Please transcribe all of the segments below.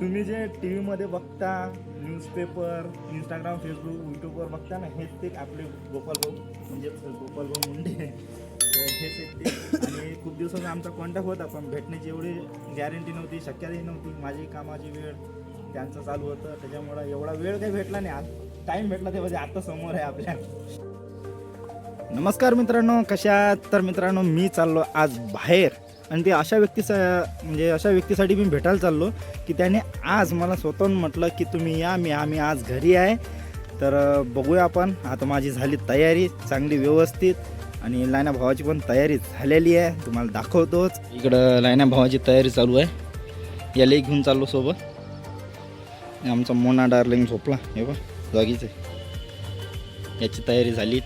तुम्ही जे टी व्हीमध्ये बघता न्यूजपेपर इंस्टाग्राम फेसबुक यूट्यूबवर बघता ना हेच ते आपले गोपाल भाऊ म्हणजे गोपाल भाऊ मुंडे तर हेच एक ते. आणि खूप दिवसाचा आमचा कॉन्टॅक्ट होता पण भेटण्याची एवढी गॅरंटी नव्हती शक्यताही नव्हती. माझी कामाची वेळ त्यांचं चालू होतं त्याच्यामुळं एवढा वेळ काही भेटला नाही. आज टाईम भेटला ते म्हणजे आता समोर आहे आपल्या. नमस्कार मित्रांनो कशात तर मित्रांनो मी चाललो आज बाहेर. आणि ते अशा व्यक्तीसा म्हणजे अशा व्यक्तीसाठी मी भेटायला चाललो की त्याने आज मला स्वतःहून म्हटलं की तुम्ही या मी आम्ही आज घरी आहे. तर बघूया आपण. आता माझी झाली तयारी चांगली व्यवस्थित आणि लायना भावाची पण तयारी झालेली आहे. तुम्हाला दाखवतोच. इकडं लायना भावाची तयारी चालू आहे. यालाही घेऊन चाललो सोबत. आमचा मोना डार्लिंग झोपला. हे बघ जागीच आहे याची तयारी झाली.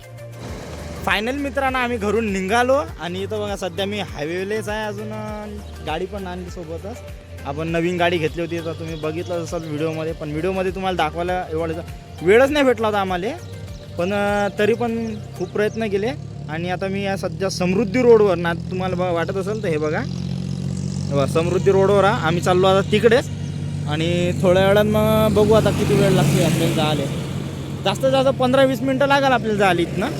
फायनल मित्रांनो आम्ही घरून निघालो आणि इथं बघा सध्या मी हायवेलेच आहे अजून गाडी पण आणली सोबतच. आपण नवीन गाडी घेतली होती तर तुम्ही बघितलं असाल व्हिडिओमध्ये पण व्हिडिओमध्ये तुम्हाला दाखवायला एवढं वेळच नाही भेटला होता आम्हाला. पण तरी पण खूप प्रयत्न केले. आणि आता मी या सध्या समृद्धी रोडवर ना तुम्हाला बघा वाटत असेल तर हे बघा. बघा समृद्धी रोडवर हा आम्ही चाललो आता तिकडेच आणि थोड्या वेळात मग बघू आता किती वेळ लागते आपल्याला जायला. जास्त जास्त पंधरा वीस मिनटं लागेल आपल्याला जायला इथनं.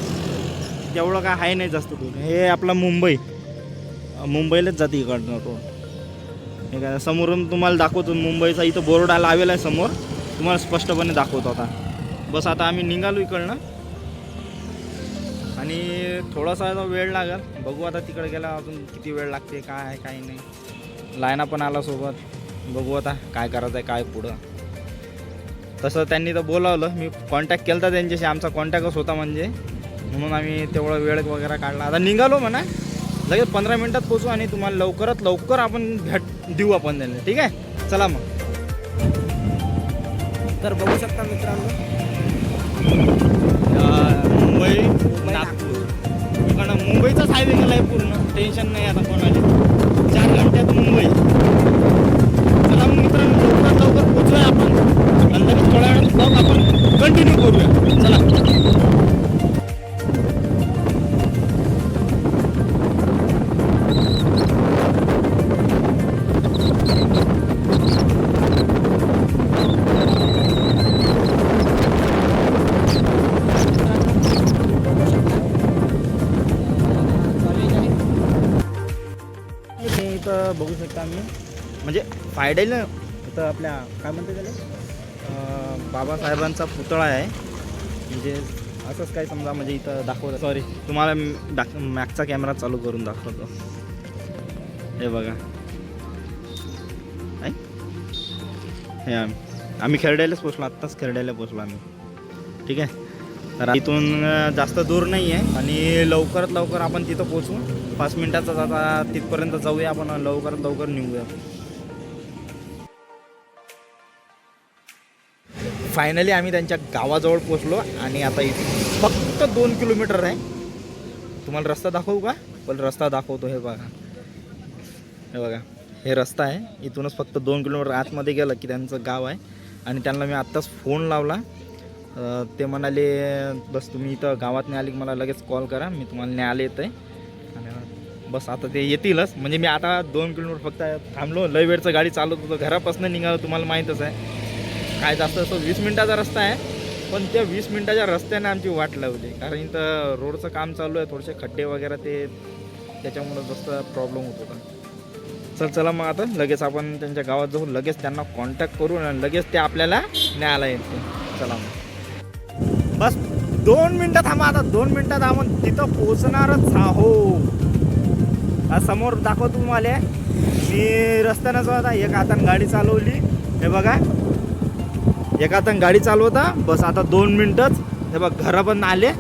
तेवढं काय आहे नाही जास्त दूर. हे आपला मुंबई. मुंबईलाच जाते इकडनं रोड हे काय समोरून तुम्हाला दाखवतो मुंबईचा इथं बोर्ड लावेला आहे समोर. तुम्हाला स्पष्टपणे दाखवतो आता. बस आता आम्ही निघालो इकडनं. आणि थोडासा वेळ लागेल. बघू आता तिकडे गेला अजून किती वेळ लागते काय आहे काय नाही. लायना पण आला सोबत. बघू आता काय करायचं आहे काय पुढं. तसं त्यांनी तर बोलावलं. मी कॉन्टॅक्ट केला होता त्यांच्याशी. आमचा कॉन्टॅक्टच होता म्हणजे. म्हणून आम्ही तेवढा वेळ वगैरे काढला. आता निघालो म्हणा लगेच पंधरा मिनटात पोचू आणि तुम्हाला लवकरात लवकर आपण भेट देऊ आपण त्यांना ठीक आहे? चला मग. तर बघू शकता मित्रांनो. तुम्ही इथं बघू शकता आम्ही. म्हणजे फायडेल इथं आपल्या काय म्हणते त्याला? बाबासाहेबांचा पुतळा आहे. म्हणजे असंच काय समजा म्हणजे इथं दाखवत सॉरी तुम्हाला म- दाख मॅगचा कॅमेरा चालू करून दाखवतो. हे बघा. आहे? हे आम्ही खेरड्यालाच पोचलो आत्ताच खेरड्याला पोचलो आम्ही. ठीक आहे? तर इथून जास्त दूर नाही आहे आणि लवकरात लवकर आपण तिथं पोचू. पाच मिनिटाचा आता तिथपर्यंत जाऊया आपण लवकरात लवकर निघूया. फायनली आम्ही त्यांच्या गावाजवळ पोचलो आणि आता इथे फक्त दोन किलोमीटर आहे. तुम्हाला रस्ता दाखवू का? पण रस्ता दाखवतो हे बघा. हे बघा हे रस्ता आहे. इथूनच फक्त दोन किलोमीटर आतमध्ये गेलं की त्यांचं गाव आहे. आणि त्यांना मी आत्ताच फोन लावला. ते म्हणाले बस तुम्ही इथं गावात नाही आले की मला लगेच कॉल करा. मी तुम्हाला न्यायला येतं आहे. बस आता ते येतीलच. म्हणजे मी आता दोन किलोमीटर फक्त थांबलो. लय वेळचं गाडी चालवत होतो. घरापासून निघालो तुम्हाला माहीतच आहे. काय जास्त असं वीस मिनटाचा रस्ता आहे. पण त्या वीस मिनटाच्या रस्त्याने आमची वाट लावली. कारण इथं रोडचं काम चालू आहे. थोडेसे खड्डे वगैरे ते त्याच्यामुळं जास्त प्रॉब्लेम होत होता. चल चला मग आता लगेच आपण त्यांच्या गावात जाऊन लगेच त्यांना कॉन्टॅक्ट करू आणि लगेच ते आपल्याला न्यायला येते चला मग. बस दोन मिनटं थांबा आता. दोन मिनटात आपण तिथं पोचणारच आहो आज समोर दाखवतो तुम्हाला. मी रस्त्यानंच जाऊ आता एक हातानं गाडी चालवली. हे बघा. एक हातानं गाडी चालवता. बस आता दोन मिनटंच. हे बघ घरं पण आले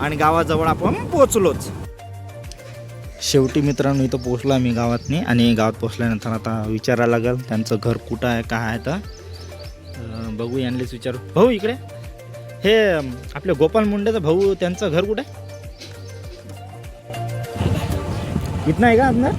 आणि गावाजवळ आपण पोचलोच शेवटी मित्रांनो इथं पोचलो मी गावातनी आणि गावात पोचल्यानंतर आता विचारायला लागेल त्यांचं घर कुठं आहे काय आहे तर. बघू यांनीच विचारू. भाऊ इकडे. हे आपले गोपाल मुंडेचा भाऊ त्यांचं घर कुठे? इथनं आहे का आपलं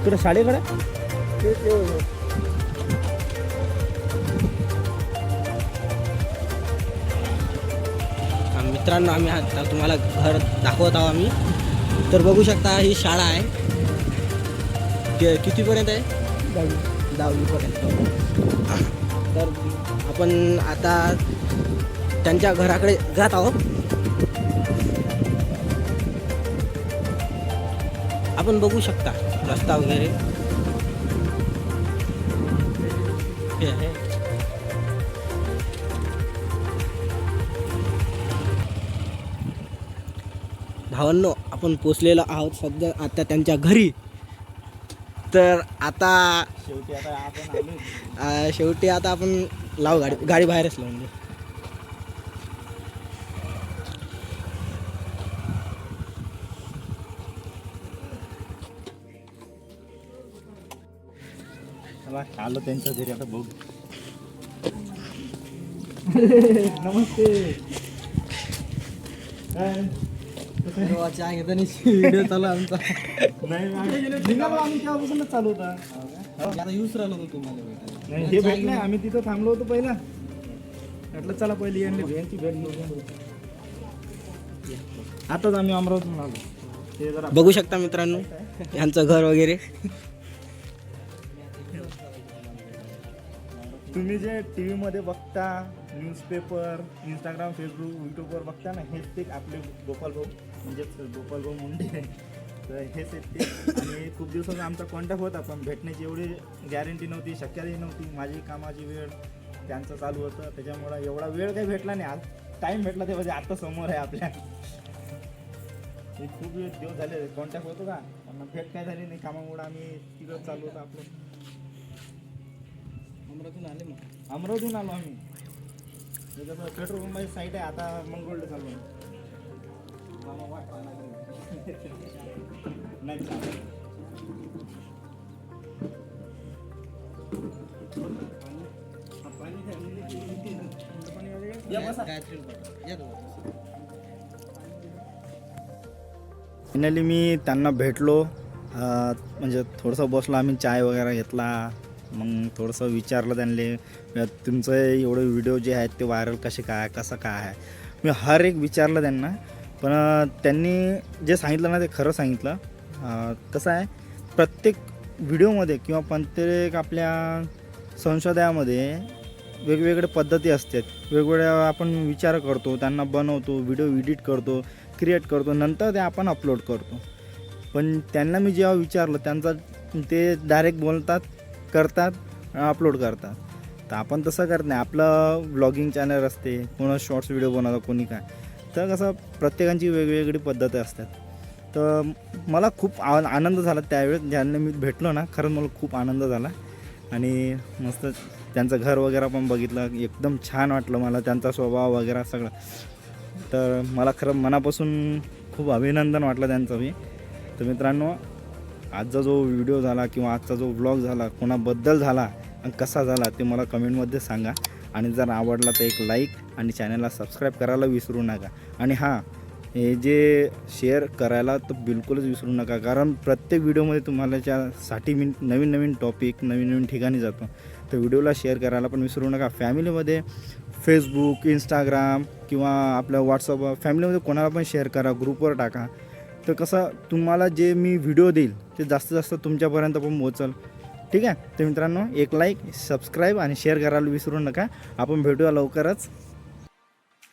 इकडे शाळेकडे? मित्रांनो आम्ही आता तुम्हाला घर दाखवत आहोत आम्ही. तर बघू शकता ही शाळा आहे. कितीपर्यंत आहे? दहावीपर्यंत. तर आपण आता त्यांच्या घराकडे जात आहोत. आपण बघू शकता. रस्ता वगैरे. हे आहे. भावांनो आपण पोचलेलो आहोत सध्या आता त्यांच्या घरी. तर आता शेवटी आता आपण शेवटी आता आपण लाव गाडी गाडी बाहेरच लावून चला आलो त्यांच्या घरी. आता बघू. नमस्ते. काय? व्हिडिओ चालू आमचा. नाही आम्ही निघालो आम्ही तेव्हापासूनच चालू होता? आता येऊच राहिलो होतो तुम्हाला भेटायला. नाही हे भेट नाही आम्ही तिथं थांबलो होतो पहिला. म्हटलं चला पहिली यांनी यांची भेट घेऊ आताच आम्ही अमरावतीहून आलो. ते जरा बघू शकता मित्रांनो यांचं घर वगैरे. तुम्ही जे टी व्हीमध्ये बघता न्यूजपेपर इंस्टाग्राम फेसबुक यूट्यूबवर बघता ना हेच ते आपले गोपाल भाऊ म्हणजेच गोपाल भाऊ मुंडे. तर हेच आहेत ते. आणि खूप दिवसाचा आमचा कॉन्टॅक्ट होता पण भेटण्याची एवढी गॅरंटी नव्हती शक्यताही नव्हती. माझी कामाची वेळ त्यांचं चालू होतं. त्याच्यामुळं एवढा वेळ काही भेटला नाही. आज टाईम भेटला ते म्हणजे आता समोर आहे आपल्या. हे खूप दिवस झाले कॉन्टॅक्ट होतो का पण भेट काय झाली नाही. कामामुळे आम्ही तिथं चालू होतं आपलं. अमरावतीहून आले मग अमरावतीहून आलो आम्ही. त्याच्यामुळे पेट्रोल पंपाची साईट आहे आता मंगळूरला चालू मामा वाट पाहणार नाही. नाही फायनली मी त्यांना भेटलो. म्हणजे थोडंसं बसलो आम्ही चाय वगैरे घेतला. मग थोडंसं विचारलं त्यांना तुमचं एवढे व्हिडिओ जे आहेत ते व्हायरल कसे काय कसं काय आहे? मी हर एक विचारलं त्यांना पण त्यांनी जे सांगितलं ना ते खरं सांगितलं. कसं आहे प्रत्येक व्हिडिओमध्ये किंवा प्रत्येक आपल्या संशोधनामध्ये वेगवेगळ्या पद्धती असतात. वेगवेगळ्या आपण विचार करतो त्यांना बनवतो व्हिडिओ एडिट करतो क्रिएट करतो नंतर ते आपण अपलोड करतो. पण त्यांना मी जेव्हा विचारलं त्यांचा ते डायरेक्ट बोलतात करतात अपलोड करतात. तर आपण तसं करत नाही. आपलं ब्लॉगिंग चॅनल असते कोणा शॉर्ट्स व्हिडिओ बनवतात कोणी काय. तर कसं प्रत्येकांची वेगवेगळी पद्धती असतात. तर मला खूप आ आनंद झाला त्यावेळेस. ज्यांना मी भेटलो ना खरंच मला खूप आनंद झाला. आणि मस्त त्यांचं घर वगैरे पण बघितलं एकदम छान वाटलं मला त्यांचा स्वभाव वगैरे सगळं. तर मला खरं मनापासून खूप अभिनंदन वाटलं त्यांचं मी तर मित्रांनो आजचा जो व्हिडिओ झाला किंवा आजचा जो ब्लॉग झाला कोणाबद्दल झाला आणि कसा झाला ते मला कमेंटमध्ये सांगा. आणि जर आवडला तर एक लाईक आणि चॅनलला सबस्क्राईब करायला विसरू नका. आणि हां हे जे शेअर करायला तर बिलकुलच विसरू नका. कारण प्रत्येक व्हिडिओमध्ये तुम्हाला त्यासाठी मी नवीन नवीन टॉपिक नवीन नवीन ठिकाणी जातो. तर व्हिडिओला शेअर करायला पण विसरू नका. फॅमिलीमध्ये फेसबुक इंस्टाग्राम किंवा आपल्या व्हॉट्सअप फॅमिलीमध्ये कोणाला पण शेअर करा ग्रुपवर टाका. तर कसं तुम्हाला जे मी व्हिडिओ देईल ते जास्तीत जास्त तुमच्यापर्यंत पण पोहोचल. ठीक आहे? तर मित्रांनो एक लाईक सबस्क्राईब आणि शेअर करायला विसरू नका. आपण भेटूया लवकरच.